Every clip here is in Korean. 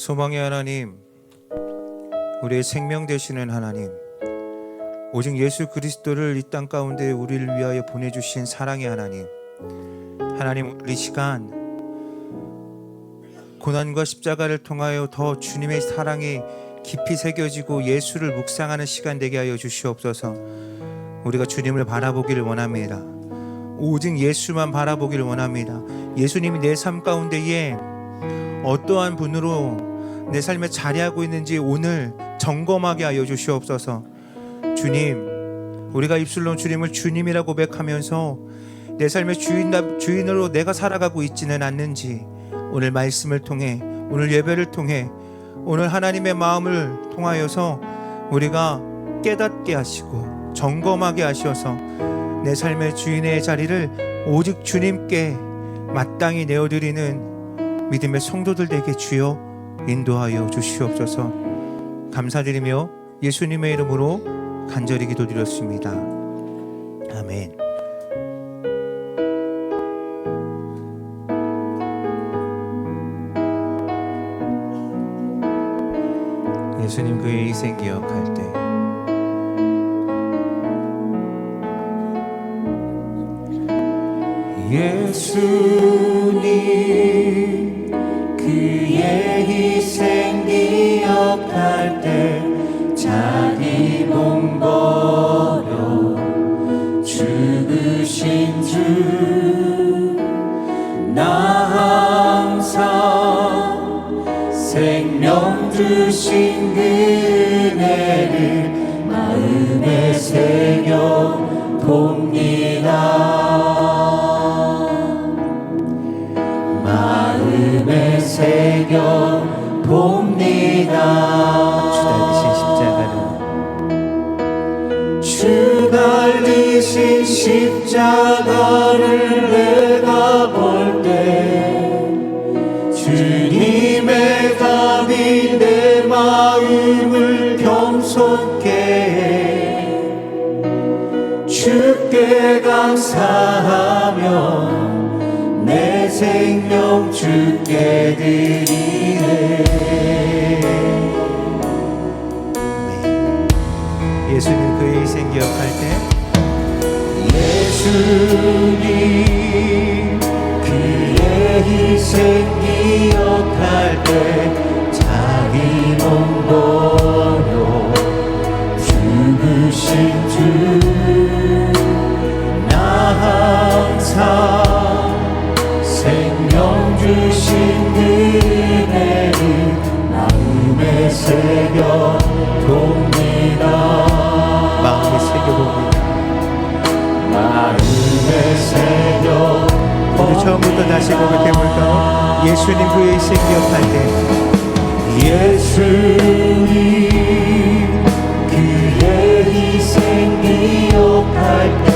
소망의 하나님, 우리의 생명 되시는 하나님, 오직 예수 그리스도를 이 땅 가운데 우리를 위하여 보내주신 사랑의 하나님, 하나님 우리 이 시간 고난과 십자가를 통하여 더 주님의 사랑이 깊이 새겨지고 예수를 묵상하는 시간 되게 하여 주시옵소서. 우리가 주님을 바라보기를 원합니다. 오직 예수만 바라보기를 원합니다. 예수님이 내 삶 가운데에 어떠한 분으로 내 삶에 자리하고 있는지 오늘 점검하게 하여 주시옵소서. 주님, 우리가 입술로 주님을 주님이라 고백하면서 내 삶의 주인 주인으로 내가 살아가고 있지는 않는지 오늘 말씀을 통해 오늘 예배를 통해 오늘 하나님의 마음을 통하여서 우리가 깨닫게 하시고 점검하게 하셔서 내 삶의 주인의 자리를 오직 주님께 마땅히 내어드리는 믿음의 성도들 되게 주여 인도하여 주시옵소서 감사드리며 예수님의 이름으로 간절히 기도드렸습니다. 아멘. 예수님 그의 희생 기억할 때 예수 십자가를 내가 볼 때 주님의 답이 내 마음을 겸손케 해. 주께 감사하며 내 생명 주께 드리네. 예수님 그의 희생 기억할 때 그의 희생 기억할 때 자기 몸버 처음부터 다시 고백해 볼까요? 예수님 그의 희생 기억할 때. 예수님 그의 희생 기억할 때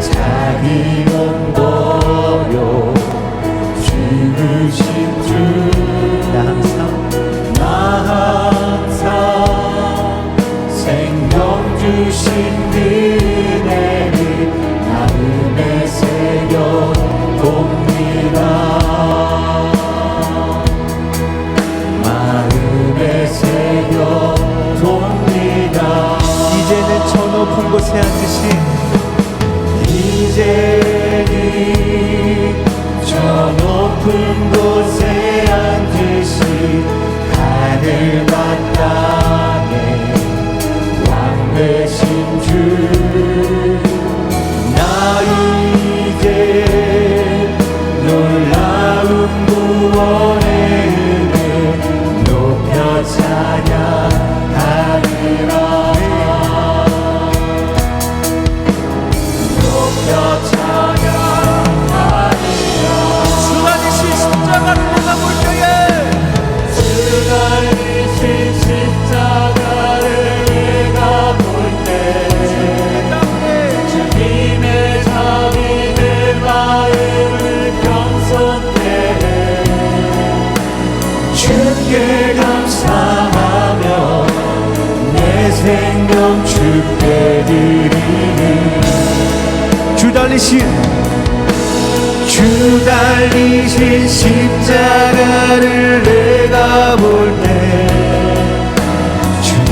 자기 몸 버려 죽으신 주나 항상. 나 항상 생명 주신 그네를 마음에 새겨 봅 곳에 앉으신 이제는 저 높은 곳에 앉으신 하늘 마땅에 왕 되신 주 나 이제 놀라운 구원의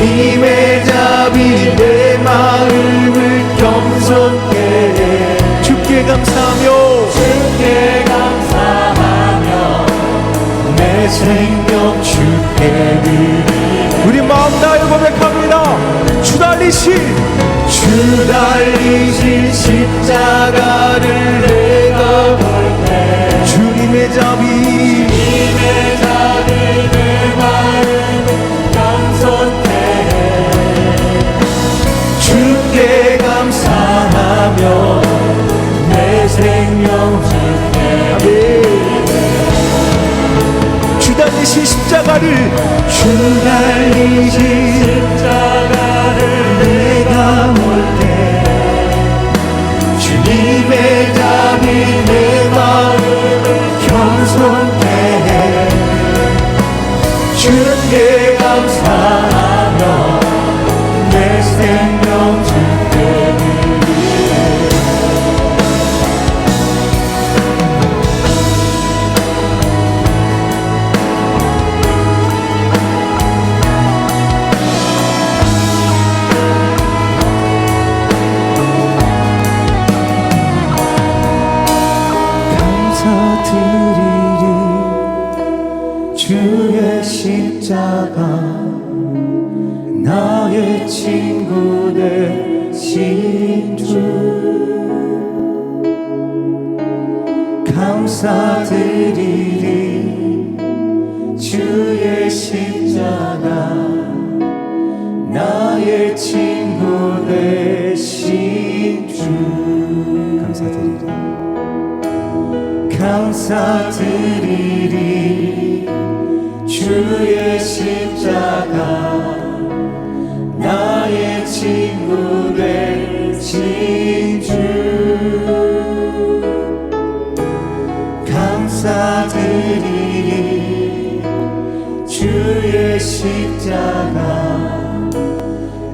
주님의 자비 내 마음을 겸손케 해. 주께 감사하며 주께 감사하며 내 생명 주께 드리 우리 마음 다하여 고백합니다. 주 달리신 주 달리신 십자가를 내가 볼때 주님의 자비. 주님의 자비 내 생명 주께 주 달리신 십자가를 주 달리신 십자가를 내가 볼때 주님의 자비 내 마음을 겸손케 해. 주께 감사하며 내 생명 주의 십자가 나의 친구 되신 주. 감사드리리 주의 십자가 나의 친구 되신 주. 감사드립니다 감사드리리 주의 십자가 나의 친구 되신 주. 감사드리리 주의 십자가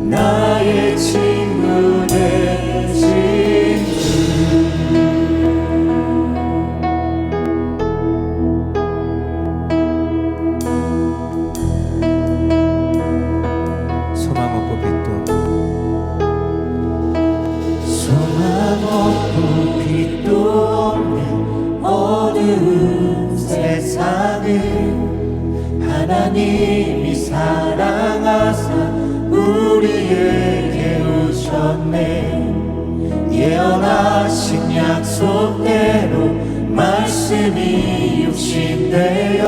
나의 친구 되신 예언하신 약속대로 말씀이 육신되어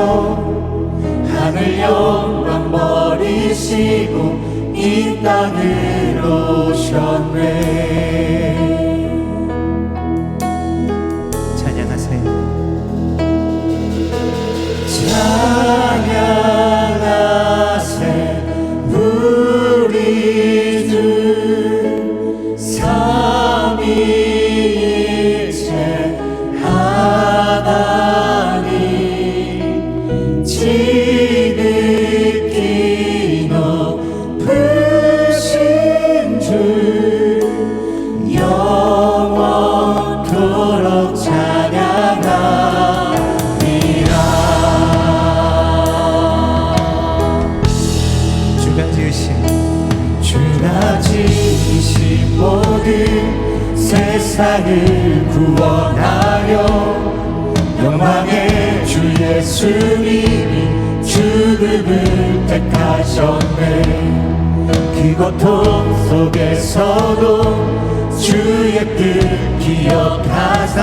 하늘 영광 버리시고 이 땅으로 오셨네 세상을 구원하여 영광의 주 예수님이 죽음을 택하셨네. 그 고통 속에서도 주의 뜻 기억하사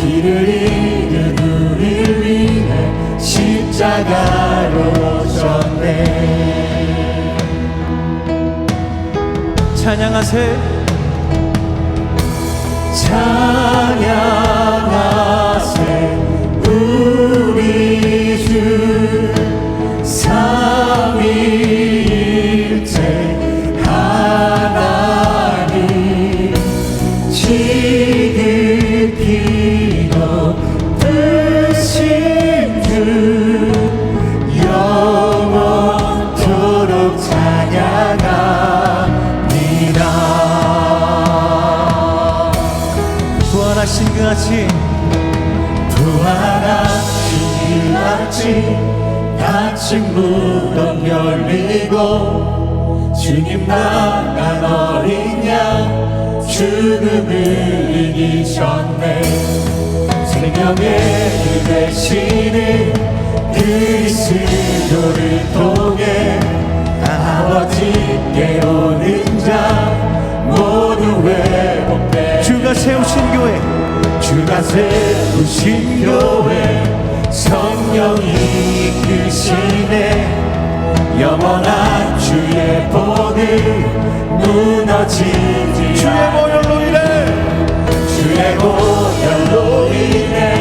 길을 잃은 우리를 위해 십자가로 오셨네. 찬양하세. 찬양하세. 우리 주 삼위 가슴 무덤 열리고 주님 나간 어린 양 죽음을 이기셨네. 생명의 대신에 그리스도를 통해 아버지께 오는 자 모두 회복돼 주가 세우신 교회. 주가 세우신 교회. 성령이 이끄시네 영원한 주의 보는 무너지지 주의 보혈로 인해. 주의 보혈로 인해.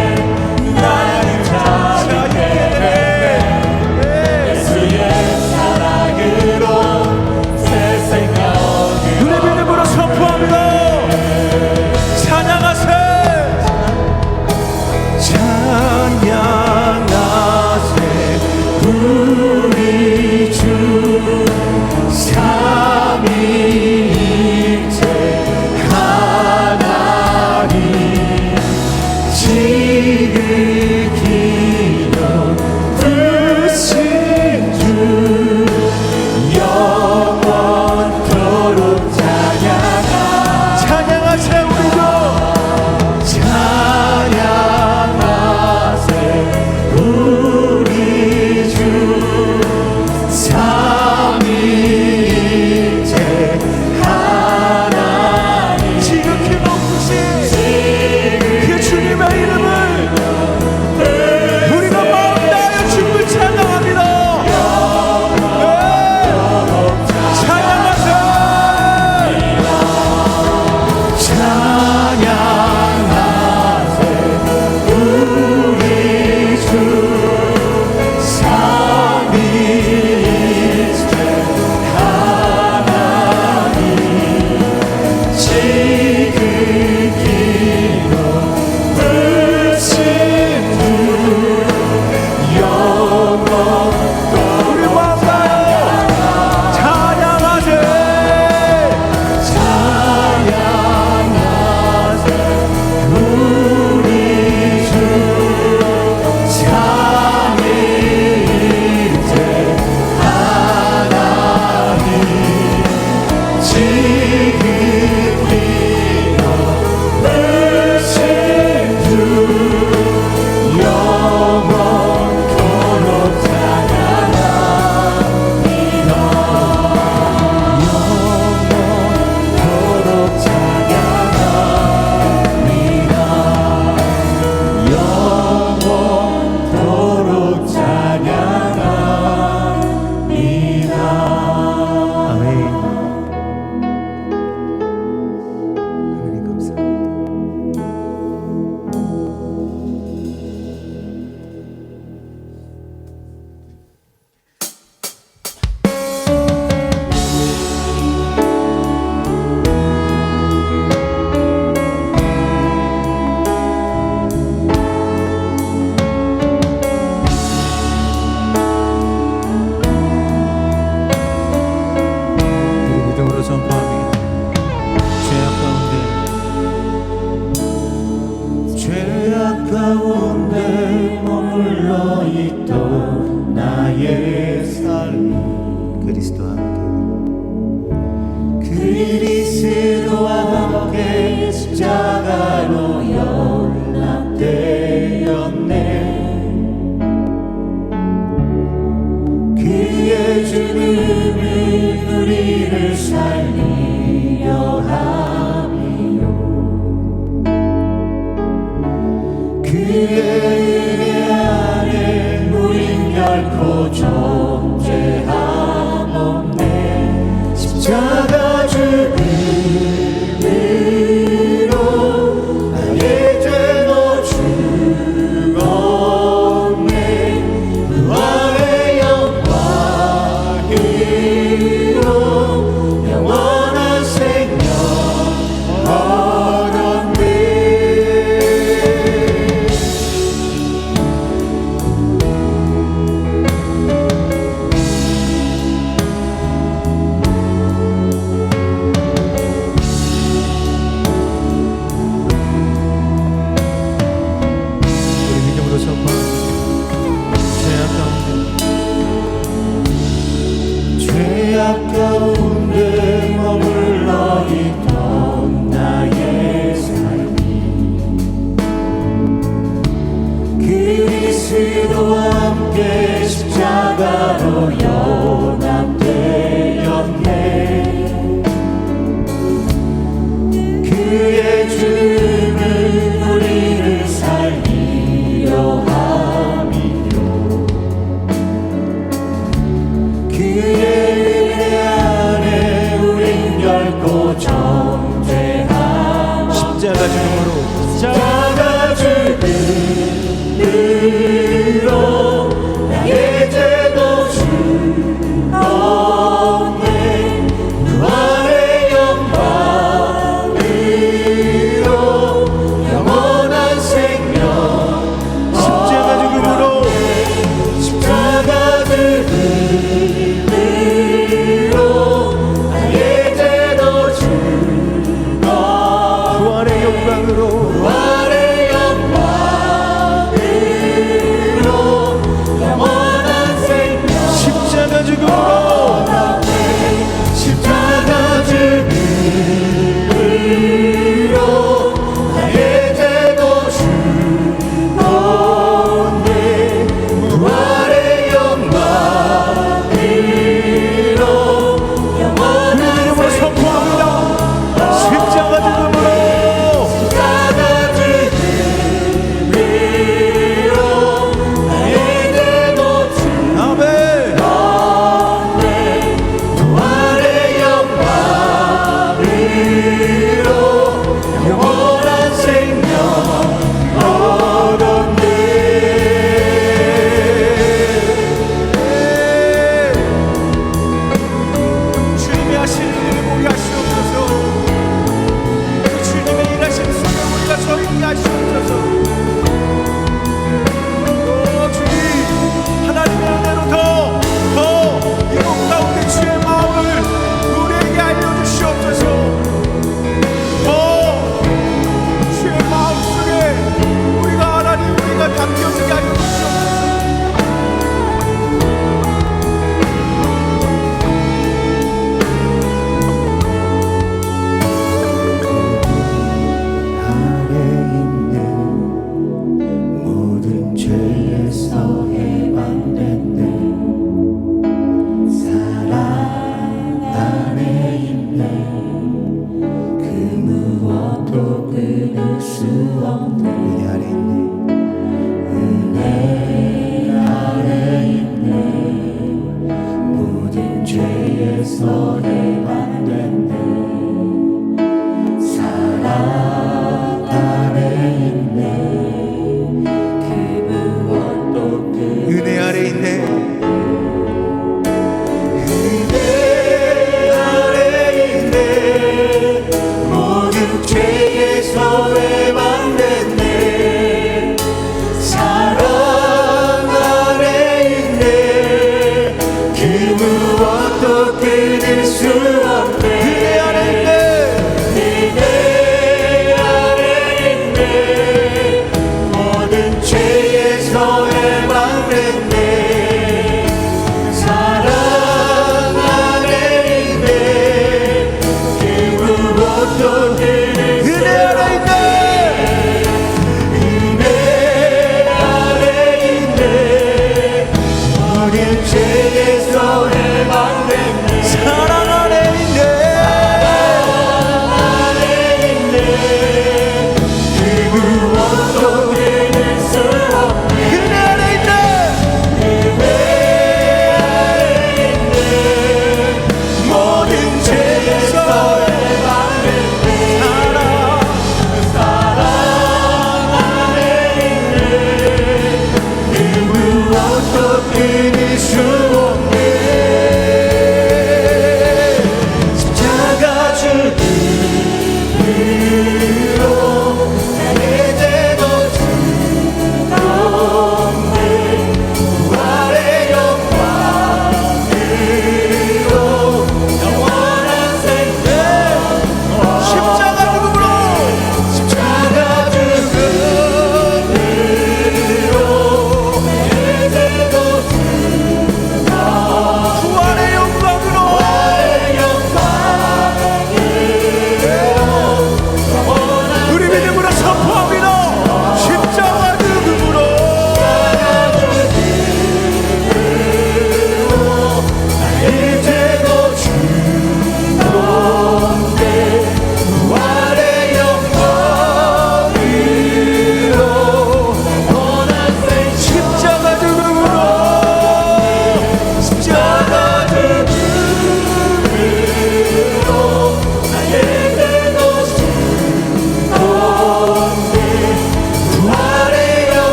again.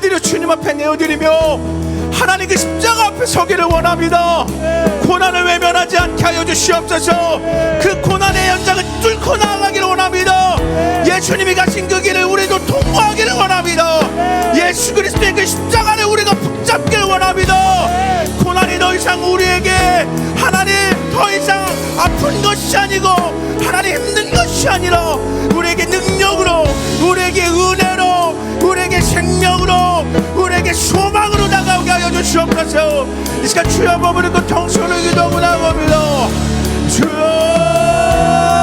들여 주님 앞에 내어드리며 하나님 그 십자가 앞에 서기를 원합니다. 고난을 외면하지 않게 하여 주시옵소서. 그 고난의 연장을 뚫고 나아가기를 원합니다. 예수님이 가신 그 길을 우리도 통과하기를 원합니다. 예수 그리스도의 그 십자가를 우리가 붙잡기를 원합니다. 고난이 더 이상 우리에게 하나님 더 이상 아픈 것이 아니고 하나님 힘든 것이 아니라 우리에게 능력으로 우리에게 은혜로 우리에게 생명으로 우리에게 소망으로 다가오게 하여 주시옵소서. 이 시간 주여 머무는 그 통솔을 기도하고 나옵니다. 주여